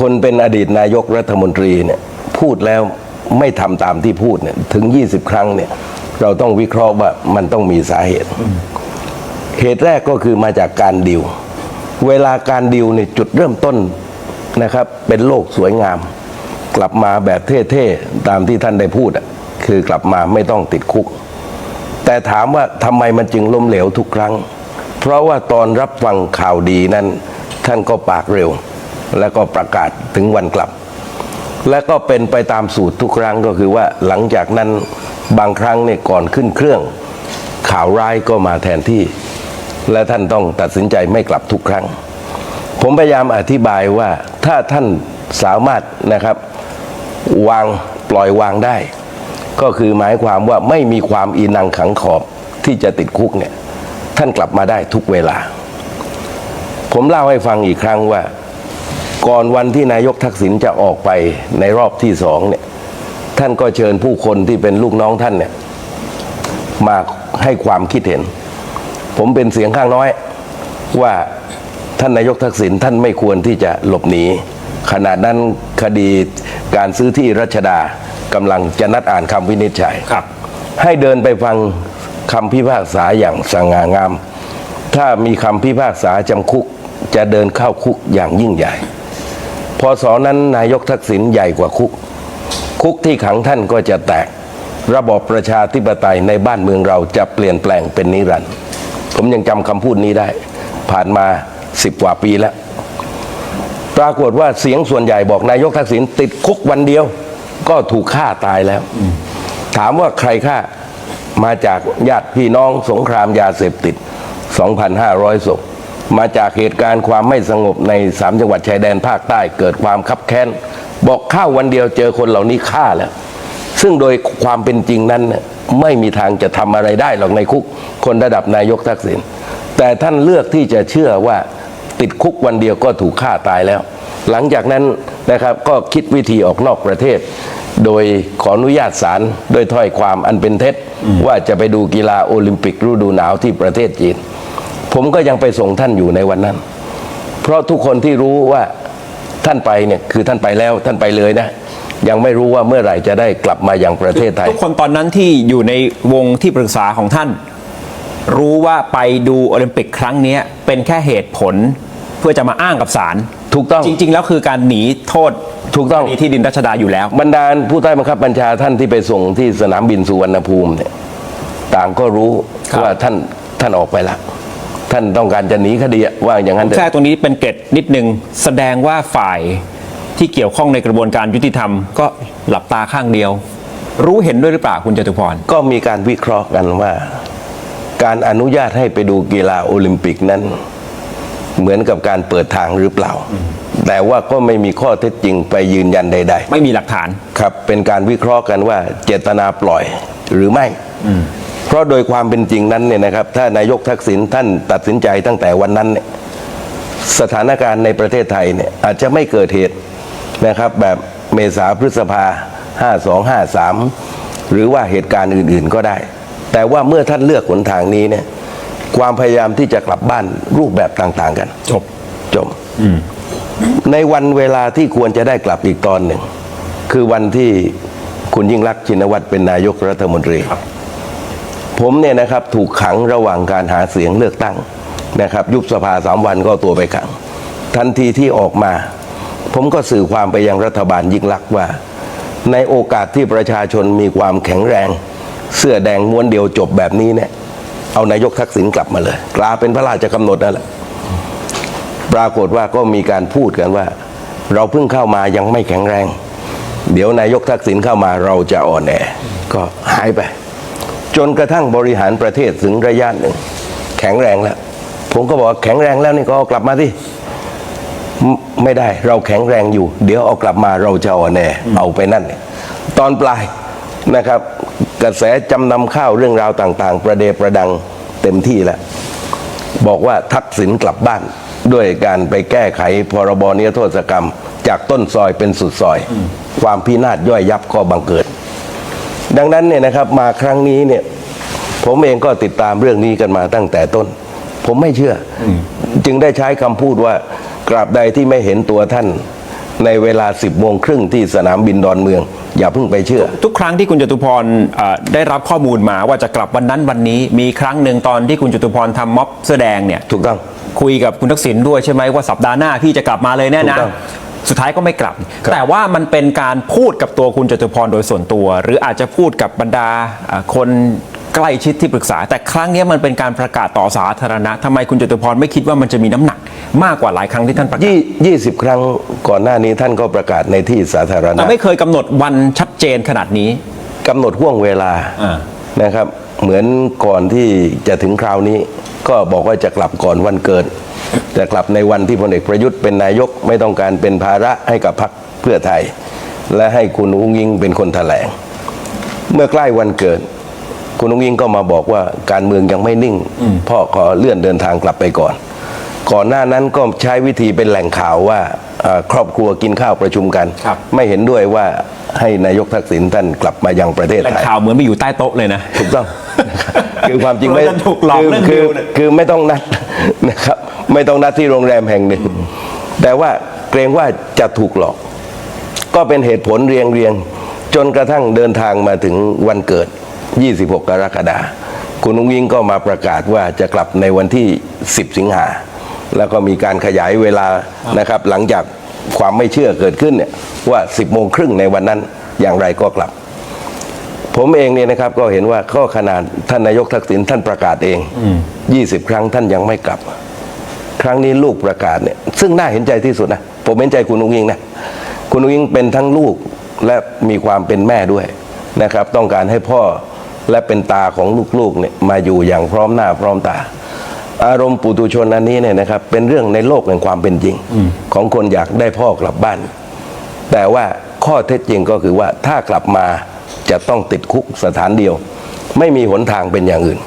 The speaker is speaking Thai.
คนเป็นอดีตนายกรัฐมนตรีเนี่ยพูดแล้วไม่ทำตามที่พูดเนี่ยถึง 20 ครั้งเนี่ยเราต้องวิเคราะห์ว่ามันต้องมีสาเหตุ เหตุแรกก็คือมาจากการดิว เวลาการดิวเนี่ยจุดเริ่มต้นนะครับ เป็นโลกสวยงาม กลับมาแบบเท่ๆ ตามที่ท่านได้พูดอะคือกลับมาไม่ต้องติดคุก แต่ถามว่าทำไมมันจึงล้มเหลวทุกครั้ง เพราะว่าตอนรับฟังข่าวดีนั้น ท่านก็ปากเร็ว แล้วก็ประกาศถึงวันกลับ และก็เป็นไปตามสูตรทุกครั้งก็คือว่าหลังจากนั้นบางครั้งเนี่ยก่อนขึ้นเครื่อง ข่าวร้ายก็มาแทนที่ และท่านต้องตัดสินใจไม่กลับทุกครั้ง ผมพยายามอธิบายว่าถ้าท่านสามารถนะครับวางปล่อยวางได้ ก็คือหมายความว่าไม่มีความอีนังขังขอบที่จะติดคุกเนี่ยท่านกลับมาได้ทุกเวลา ผมเล่าให้ฟังอีกครั้งว่า ก่อนวันที่นายกทักษิณจะออกไปในรอบที่สองเนี่ยท่านก็เชิญผู้คนที่เป็นลูกน้องท่านเนี่ยมาให้ความคิดเห็น ผมเป็นเสียงข้างน้อยว่าท่านนายกทักษิณท่านไม่ควรที่จะหลบหนีขณะนั้นคดีการซื้อที่รัชดากำลังจะนัดอ่านคำวินิจฉัยครับ ให้เดินไปฟังคำพิพากษาอย่างสง่างาม ถ้ามีคำพิพากษาจำคุกจะเดินเข้าคุกอย่างยิ่งใหญ่พ อสอนั้นนายกทักษิณใหญ่กว่าคุก คุกที่ขังท่านก็จะแตก ระบอบประชาธิปไตยในบ้านเมืองเราจะเปลี่ยนแปลงเป็นนิรันดร์ผมยังจำคำพูดนี้ได้ ผ่านมาสิบกว่าปีแล้ว ปรากฏว่าเสียงส่วนใหญ่บอกนายกทักษิณติดคุกวันเดียว ก็ถูกฆ่าตายแล้ว ถามว่าใครฆ่ามาจากญาติพี่น้องสงครามยาเสพติด 2,500ศพ มาจากเหตุการณ์ความไม่สงบในสามจังหวัดชายแดนภาคใต้เกิดความคับแค้น บอกข้าววันเดียวเจอคนเหล่านี้ฆ่าแล้ว ซึ่งโดยความเป็นจริงนั้นไม่มีทางจะทำอะไรได้หรอกในคุกคนระดับนายกทักษิณแต่ท่านเลือกที่จะเชื่อว่าติดคุกวันเดียวก็ถูกฆ่าตายแล้ว หลังจากนั้นนะครับก็คิดวิธีออกนอกประเทศ โดยขออนุญาตศาลโดยถ้อยความอันเป็นเท็จว่าจะไปดูกีฬาโอลิมปิกฤดูหนาวที่ประเทศจีน ผมก็ยังไปส่งท่านอยู่ในวันนั้น เพราะทุกคนที่รู้ว่าท่านไปเนี่ยคือท่านไปแล้วท่านไปเลยนะยังไม่รู้ว่าเมื่อไหร่จะได้กลับมาอย่างประเทศไทย ทุกคนตอนนั้นที่อยู่ในวงที่ปรึกษาของท่าน รู้ว่าไปดูโอลิมปิกครั้งเนี้ยเป็นแค่เหตุผลเพื่อจะมาอ้างกับศาลถูกต้องจริง ๆ แล้วคือการหนีโทษถูกต้องคดีที่ดินรัชดาอยู่แล้วบรรดาผู้ใต้บังคับบัญชาท่านที่ไปส่งที่สนามบินสุวรรณภูมิเนี่ยต่างก็รู้ครับว่าท่านท่านออกไปแล้ว ท่านต้องการจะหนีคดีอะว่าอย่างนั้นเถแทรอะกตรงนี้เป็นเกร็ดนิดนึงแสดงว่าฝ่ายที่เกี่ยวข้องในกระบวนการยุติธรรมก็หลับตาข้างเดียว รู้เห็นด้วยหรือเปล่าคุณจตุพร ก็มีการวิเคราะห์กันว่า การอนุญาตให้ไปดูกีฬาโอลิมปิกนั้น เหมือนกับการเปิดทางหรือเปล่า แต่ว่าก็ไม่มีข้อเท็จจริงไปยืนยันใด ๆ ไม่มีหลักฐาน ครับเป็นการวิเคราะห์กันว่าเจตนาปล่อยหรือไม่ เพราะโดยความเป็นจริงนั้นเนี่ยนะครับ ถ้านายกทักษิณท่านตัดสินใจตั้งแต่วันนั้นเนี่ยสถานการณ์ในประเทศไทยเนี่ยอาจจะไม่เกิดเหตุนะครับ แบบเมษาพฤษภา 52 53 หรือว่าเหตุการณ์อื่น ๆก็ได้ แต่ว่าเมื่อท่านเลือกหนทางนี้เนี่ยความพยายามที่จะกลับบ้านรูปแบบต่างๆกัน จบจบในวันเวลาที่ควรจะได้กลับอีกตอนหนึ่ง คือวันที่คุณยิ่งรักษณ์ชินวัตรเป็นนายกรัฐมนตรี ผมเนี่ยนะครับถูกขังระหว่างการหาเสียงเลือกตั้งนะครับยุบสภาสามวันก็ตัวไปขัง ทันทีที่ออกมา ผมก็สื่อความไปยังรัฐบาลยิ่งรักษณ์ว่า ในโอกาสที่ประชาชนมีความแข็งแรง เสื้อแดงม้วนเดียวจบแบบนี้เนี่ยเอานายกทักษิณกลับมาเลย กลาเป็นพระราชกำหนดนั่นแหละปรากฏว่าก็มีการพูดกันว่า เราเพิ่งเข้ามายังไม่แข็งแรง เดี๋ยวนายกทักษิณเข้ามาเราจะอ่อนแอก็หายไป จนกระทั่งบริหารประเทศถึงระยะหนึ่ง แข็งแรงแล้ว ผมก็บอกว่าแข็งแรงแล้วนี่ก็เอากลับมาที่ไม่ได้เราแข็งแรงอยู่ เดี๋ยวเอากลับมาเราจะอ่อนแอเอาไปนั่น ตอนปลายนะครับ กระแสจำนำข้าวเรื่องราวต่าง ๆ ประเดประดังเต็มที่แล้ว บอกว่าทักษิณกลับบ้านด้วยการไปแก้ไขพรบนิรโทษกรรม จากต้นซอยเป็นสุดซอย ความพินาศย่อยยับก็บังเกิด ดังนั้นเนี่ยนะครับมาครั้งนี้เนี่ยผมเองก็ติดตามเรื่องนี้กันมาตั้งแต่ต้น ผมไม่เชื่ออจึงได้ใช้คำพูดว่ากราบใดที่ไม่เห็นตัวท่าน ในเวลา 10โมงครึ่งที่สนามบินดอนเมือง อย่าเพิ่งไปเชื่อ ทุกครั้งที่คุณจตุพรเอ่อได้รับข้อมูลมาว่าจะกลับวันนั้นวันนี้ มีครั้งหนึ่งตอนที่คุณจตุพรทำม็อบเสื้อแดงเนี่ยถูกต้องคุยกับคุณทักษิณด้วยใช่ไหมว่าสัปดาห์หน้าพี่จะกลับมาเลยแน่ถูนะกต้อง สุดท้ายก็ไม่กลับครับ แต่ว่ามันเป็นการพูดกับตัวคุณจตุพรโดยส่วนตัว หรืออาจจะพูดกับบรรดาอ่าคนใกล้ชิดที่ปรึกษา แต่ครั้งนี้มันเป็นการประกาศต่อสาธารณะทำไมคุณจตุพรไม่คิดว่ามันจะมีน้ำหนัก มากกว่าหลายครั้งที่ท่านประกาศยี่ยี่สิบครั้งก่อนหน้านี้ท่านก็ประกาศในที่สาธารณะแต่ไม่เคยกำหนดวันชัดเจนขนาดนี้กำหนดห่วงเวลาอ่านะครับ เหมือนก่อนที่จะถึงคราวนี้ ก็บอกว่าจะกลับก่อนวันเกิด จะกลับในวันที่พลเอกประยุทธ์เป็นนายกไม่ต้องการเป็นภาระให้กับพรรคเพื่อไทย และให้คุณอุ้งยิงเป็นคนแถลง เมื่อใกล้วันเกิด คุณอุ้งยิงก็มาบอกว่าการเมืองยังไม่นิ่ง พ่อขอเลื่อนเดินทางกลับไปก่อน ก่อนหน้านั้นก็ใช้วิธีเป็นแหล่งข่าวว่าเอ่อครอบครัวกินข้าวประชุมกันครับไม่เห็นด้วยว่าให้นายกทักษิณท่านกลับมายังประเทศแหล่งไทยข่าวเหมือนไปอยู่ใต้โต๊ะเลยนะถูกต้องคือความจริงไม่เราจะถูกหลอกคือเรื่องคืดิอวเนี่ยคือไม่ต้องนัดนะครับ ไม่ต้องนัดที่โรงแรมแห่งหนึ่ง แต่ว่าเกรงว่าจะถูกหลอก ก็เป็นเหตุผลเรียงเรียงจนกระทั่งเดินทางมาถึงวันเกิด 26 กรกฎาคมคุณอุ้งยิงก็มาประกาศว่าจะกลับในวันที่ 10 สิงหา แล้วก็มีการขยายเวลานะครับ หลังจากความไม่เชื่อเกิดขึ้นเนี่ยว่า 10 โมงครึ่งในวันนั้นอย่างไรก็กลับ ผมเองเนี่ยนะครับก็เห็นว่าข้อขนาดท่านนายกทักษิณท่านประกาศเอง 20 ครั้งท่านยังไม่กลับ ครั้งนี้ลูกประกาศเนี่ยซึ่งน่าเห็นใจที่สุดนะผมเห็นใจคุณอุ้งอิงนะคุณอุ้งอิงเป็นทั้งลูกและมีความเป็นแม่ด้วยนะครับ ต้องการให้พ่อและเป็นตาของลูกๆเนี่ยมาอยู่อย่างพร้อมหน้าพร้อมตา อารมณ์ปุตุชนอันนี้เนี่ยนะครับ เป็นเรื่องในโลกแห่งความเป็นจริง ของคนอยากได้พ่อกลับบ้าน แต่ว่าข้อเท็จจริงก็คือว่าถ้ากลับมาจะต้องติดคุกสถานเดียว ไม่มีหนทางเป็นอย่างอื่น